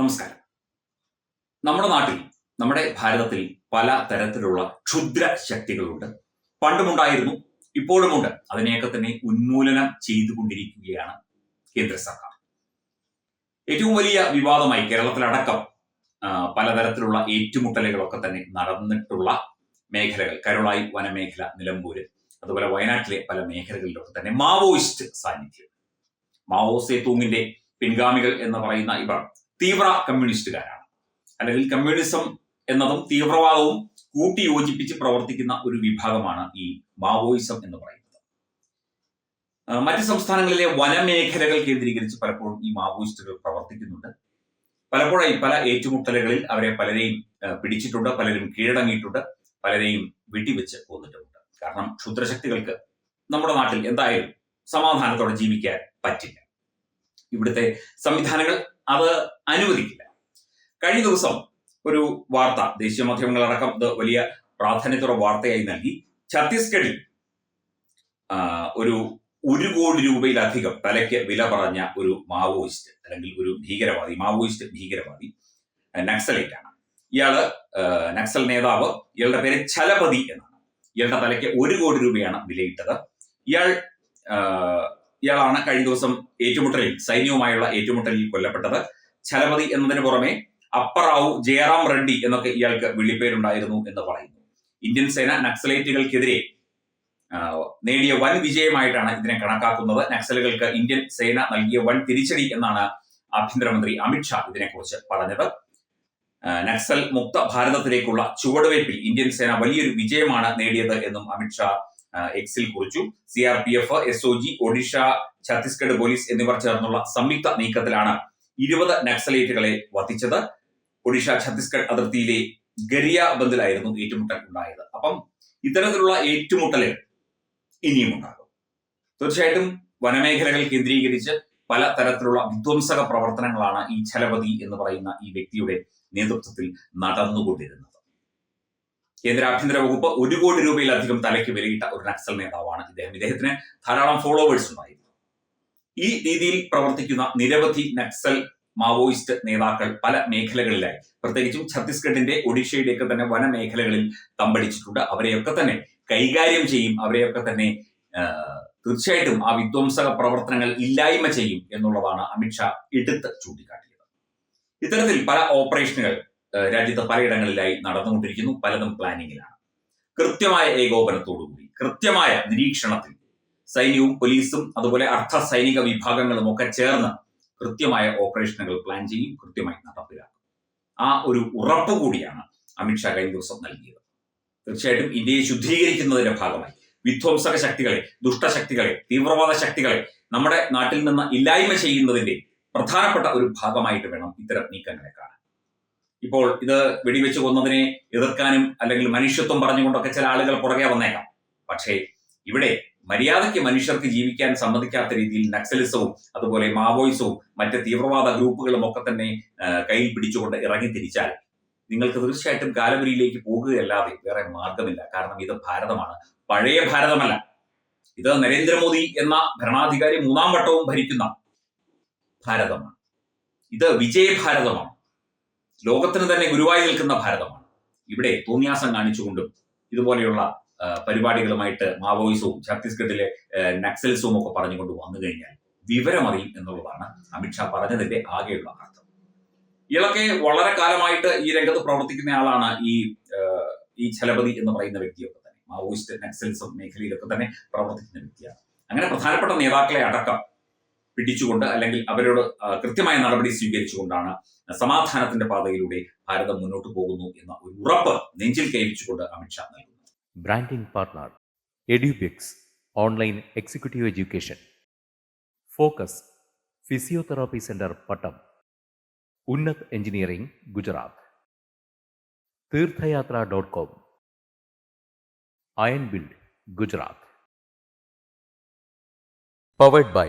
നമസ്കാരം. നമ്മുടെ നാട്ടിൽ നമ്മുടെ ഭാരതത്തിൽ പല തരത്തിലുള്ള ക്ഷുദ്ര ശക്തികളുണ്ട് പണ്ടുമുണ്ടായിരുന്നു ഇപ്പോഴുമുണ്ട്. അതിനെയൊക്കെ തന്നെ ഉന്മൂലനം ചെയ്തുകൊണ്ടിരിക്കുകയാണ് കേന്ദ്ര സർക്കാർ. ഏറ്റവും വലിയ വിവാദമായി കേരളത്തിലടക്കം പലതരത്തിലുള്ള ഏറ്റുമുട്ടലുകളൊക്കെ തന്നെ നടന്നിട്ടുള്ള മേഖലകൾ. കരുളായി വനമേഖല നിലമ്പൂര് അതുപോലെ വയനാട്ടിലെ പല മേഖലകളിലൊക്കെ തന്നെ മാവോയിസ്റ്റ് സാന്നിധ്യം. മാവോ തൂങ്ങിന്റെ പിൻഗാമികൾ എന്ന് പറയുന്ന ഇവർ തീവ്ര കമ്മ്യൂണിസ്റ്റുകാരാണ്. അല്ലെങ്കിൽ കമ്മ്യൂണിസം എന്നതും തീവ്രവാദവും കൂട്ടി യോജിപ്പിച്ച് പ്രവർത്തിക്കുന്ന ഒരു വിഭാഗമാണ് ഈ മാവോയിസം എന്ന് പറയുന്നത്. മറ്റ് സംസ്ഥാനങ്ങളിലെ വനമേഖലകൾ കേന്ദ്രീകരിച്ച് പലപ്പോഴും ഈ മാവോയിസ്റ്റുകൾ പ്രവർത്തിക്കുന്നുണ്ട്. പലപ്പോഴായി പല ഏറ്റുമുട്ടലുകളിൽ അവരെ പലരെയും പിടിച്ചിട്ടുണ്ട് പലരും കീഴടങ്ങിയിട്ടുണ്ട് പലരെയും വെടിവെച്ച് കൊന്നിട്ടുമുണ്ട്. കാരണം ക്ഷുദ്രശക്തികൾക്ക് നമ്മുടെ നാട്ടിൽ എന്തായാലും സമാധാനത്തോടെ ജീവിക്കാൻ പറ്റില്ല. ഇവിടുത്തെ സംവിധാനങ്ങൾ അത് അനുവദിക്കില്ല. കഴിഞ്ഞ ദിവസം ഒരു വാർത്ത ദേശീയ മാധ്യമങ്ങളടക്കം ഇത് വലിയ പ്രാധാന്യത്തോടെ വാർത്തയായി നൽകി. ഛത്തീസ്ഗഡിൽ ഒരു ഒരു കോടി രൂപയിലധികം തലയ്ക്ക് വില പറഞ്ഞ ഒരു മാവോയിസ്റ്റ് അല്ലെങ്കിൽ ഒരു ഭീകരവാദി മാവോയിസ്റ്റ് ഭീകരവാദി നക്സലേറ്റ് ആണ് ഇയാൾ നക്സൽ നേതാവ് ഇയാളുടെ പേര് ഛലപതി എന്നാണ്. ഇയാളുടെ തലയ്ക്ക് ഒരു കോടി രൂപയാണ് വിലയിട്ടത്. ഇയാൾ ഇയാളാണ് കഴിഞ്ഞ ദിവസം ഏറ്റുമുട്ടലിൽ സൈന്യവുമായുള്ള ഏറ്റുമുട്ടലിൽ കൊല്ലപ്പെട്ടത്. ഛലപതി എന്നതിന് പുറമെ അപ്പറാവു ജയറാം റെഡ്ഡി എന്നൊക്കെ ഇയാൾക്ക് വിളിപ്പേരുണ്ടായിരുന്നു എന്ന് പറയുന്നു. ഇന്ത്യൻ സേന നക്സലൈറ്റുകൾക്കെതിരെ നേടിയ വൻ വിജയമായിട്ടാണ് ഇതിനെ കണക്കാക്കുന്നത്. നക്സലുകൾക്ക് ഇന്ത്യൻ സേന നൽകിയ വൻ തിരിച്ചടി എന്നാണ് ആഭ്യന്തരമന്ത്രി അമിത്ഷാ ഇതിനെക്കുറിച്ച് പറഞ്ഞത്. നക്സൽ മുക്ത ഭാരതത്തിലേക്കുള്ള ചുവടുവയ്പിൽ ഇന്ത്യൻ സേന വലിയൊരു വിജയമാണ് നേടിയത് എന്നും അമിത്ഷാ എക്സിൽ കുറിച്ചു. C R P F S O G Odisha Chhattisgarh police എന്നിവർ ചേർന്നുള്ള സംയുക്ത നീക്കത്തിലാണ് ഇരുപത് നക്സലേറ്റുകളെ വധിച്ചത് ഒഡീഷ ഛത്തീസ്ഗഡ് അതിർത്തിയിലെ ഗരിയ ബന്ദിലായിരുന്നു ഏറ്റുമുട്ടൽ ഉണ്ടായത്. അപ്പം ഇത്തരത്തിലുള്ള ഏറ്റുമുട്ടലുകൾ ഇനിയും ഉണ്ടാകും. തീർച്ചയായിട്ടും വനമേഖലകൾ കേന്ദ്രീകരിച്ച് പല തരത്തിലുള്ള വിധ്വംസക പ്രവർത്തനങ്ങളാണ് ഈ ഛലപതി എന്ന് പറയുന്ന ഈ വ്യക്തിയുടെ നേതൃത്വത്തിൽ നടന്നുകൊണ്ടിരുന്നത്. കേന്ദ്ര ആഭ്യന്തര വകുപ്പ് ഒരു കോടി രൂപയിലധികം തലയ്ക്ക് വിലയിട്ട ഒരു നക്സൽ നേതാവാണ് ഇദ്ദേഹം. ഇദ്ദേഹത്തിന് ധാരാളം ഫോളോവേഴ്സ് ഉണ്ടായിരുന്നു. ഈ രീതിയിൽ പ്രവർത്തിക്കുന്ന നിരവധി നക്സൽ മാവോയിസ്റ്റ് നേതാക്കൾ പല മേഖലകളിലായി. പ്രത്യേകിച്ചും ഛത്തീസ്ഗഡിന്റെ ഒഡീഷയുടെയൊക്കെ തന്നെ വനമേഖലകളിൽ തമ്പടിച്ചിട്ടുണ്ട്. അവരെയൊക്കെ തന്നെ കൈകാര്യം ചെയ്യും. അവരെയൊക്കെ തന്നെ തീർച്ചയായിട്ടും ആ വിധ്വംസക പ്രവർത്തനങ്ങൾ ഇല്ലായ്മ ചെയ്യും എന്നുള്ളതാണ് അമിത്ഷാ എടുത്ത് ചൂണ്ടിക്കാട്ടിയത്. ഇത്തരത്തിൽ പല ഓപ്പറേഷനുകൾ രാജ്യത്ത് പലയിടങ്ങളിലായി നടന്നുകൊണ്ടിരിക്കുന്നു പലതും പ്ലാനിങ്ങിലാണ്. കൃത്യമായ ഏകോപനത്തോടുകൂടി കൃത്യമായ നിരീക്ഷണത്തിൽ സൈന്യവും പോലീസും അതുപോലെ അർദ്ധ സൈനിക വിഭാഗങ്ങളും ഒക്കെ ചേർന്ന് കൃത്യമായ ഓപ്പറേഷനുകൾ പ്ലാൻ ചെയ്യും കൃത്യമായി നടപ്പിലാക്കും. ആ ഒരു ഉറപ്പ് കൂടിയാണ് അമിത്ഷാ കഴിഞ്ഞ ദിവസം നൽകിയത്. തീർച്ചയായിട്ടും ഇന്ത്യയെ ശുദ്ധീകരിക്കുന്നതിന്റെ ഭാഗമായി വിധ്വംസക ശക്തികളെ ദുഷ്ടശക്തികളെ തീവ്രവാദ ശക്തികളെ നമ്മുടെ നാട്ടിൽ നിന്ന് ഇല്ലായ്മ ചെയ്യുന്നതിന്റെ പ്രധാനപ്പെട്ട ഒരു ഭാഗമായിട്ട് വേണം ഇത്തരം നീക്കങ്ങളെ കാണാൻ. ഇപ്പോൾ ഇത് വെടിവെച്ച് കൊന്നതിനെ എതിർക്കാനും അല്ലെങ്കിൽ മനുഷ്യത്വം പറഞ്ഞുകൊണ്ടൊക്കെ ചില ആളുകൾ പുറകെ വന്നേക്കാം. പക്ഷേ ഇവിടെ മര്യാദയ്ക്ക് മനുഷ്യർക്ക് ജീവിക്കാൻ സമ്മതിക്കാത്ത രീതിയിൽ നക്സലിസവും അതുപോലെ മാവോയിസവും മറ്റ് തീവ്രവാദ ഗ്രൂപ്പുകളും ഒക്കെ തന്നെ കയ്യിൽ പിടിച്ചുകൊണ്ട് ഇറങ്ങി തിരിച്ചാൽ നിങ്ങൾക്ക് തീർച്ചയായിട്ടും കാലവരിയിലേക്ക് പോകുകയല്ലാതെ വേറെ മാർഗമില്ല കാരണം ഇത് ഭാരതമാണ്. പഴയ ഭാരതമല്ല. ഇത് നരേന്ദ്രമോദി എന്ന ഭരണാധികാരി മൂന്നാം വട്ടവും ഭരിക്കുന്ന ഭാരതമാണ്. ഇത് വിജയഭാരതമാണ്. ലോകത്തിന് തന്നെ ഗുരുവായി നിൽക്കുന്ന ഭാരതമാണ്. ഇവിടെ തോന്നിയാസം കാണിച്ചുകൊണ്ടും ഇതുപോലെയുള്ള പരിപാടികളുമായിട്ട് മാവോയിസവും ഛത്തീസ്ഗഡിലെ നക്സൽസും ഒക്കെ പറഞ്ഞുകൊണ്ട് വന്നു കഴിഞ്ഞാൽ വിവരമറിയും എന്നുള്ളതാണ് അമിത്ഷാ പറഞ്ഞതിന്റെ ആകെയുള്ള അർത്ഥം. ഇയാളൊക്കെ വളരെ കാലമായിട്ട് ഈ രംഗത്ത് പ്രവർത്തിക്കുന്ന ആളാണ് ഈ ഈ ഛലപതി എന്ന് പറയുന്ന വ്യക്തിയൊക്കെ തന്നെ. മാവോയിസ്റ്റ് നക്സൽസും മേഖലയിലൊക്കെ തന്നെ പ്രവർത്തിക്കുന്ന വ്യക്തിയാണ്. അങ്ങനെ പ്രധാനപ്പെട്ട നേതാക്കളെ അടക്കം പിടിച്ചുകൊണ്ട് അല്ലെങ്കിൽ അവരോട് കൃത്യമായ നടപടി സ്വീകരിച്ചുകൊണ്ടാണ് സമാധാനത്തിന്റെ പാതയിലൂടെ ഭാരതം മുന്നോട്ട് പോകുന്നു എന്ന ഒരു ഉറപ്പ് നെഞ്ചിൽ കയറ്റിച്ചുകൊണ്ട് അമിത്ഷാ നൽകുന്നു. Branding partner Edubix online executive education focus physiotherapy centre Pattom Unnath engineering Gujarat Theerthayathra dot com iron build Gujarat powered by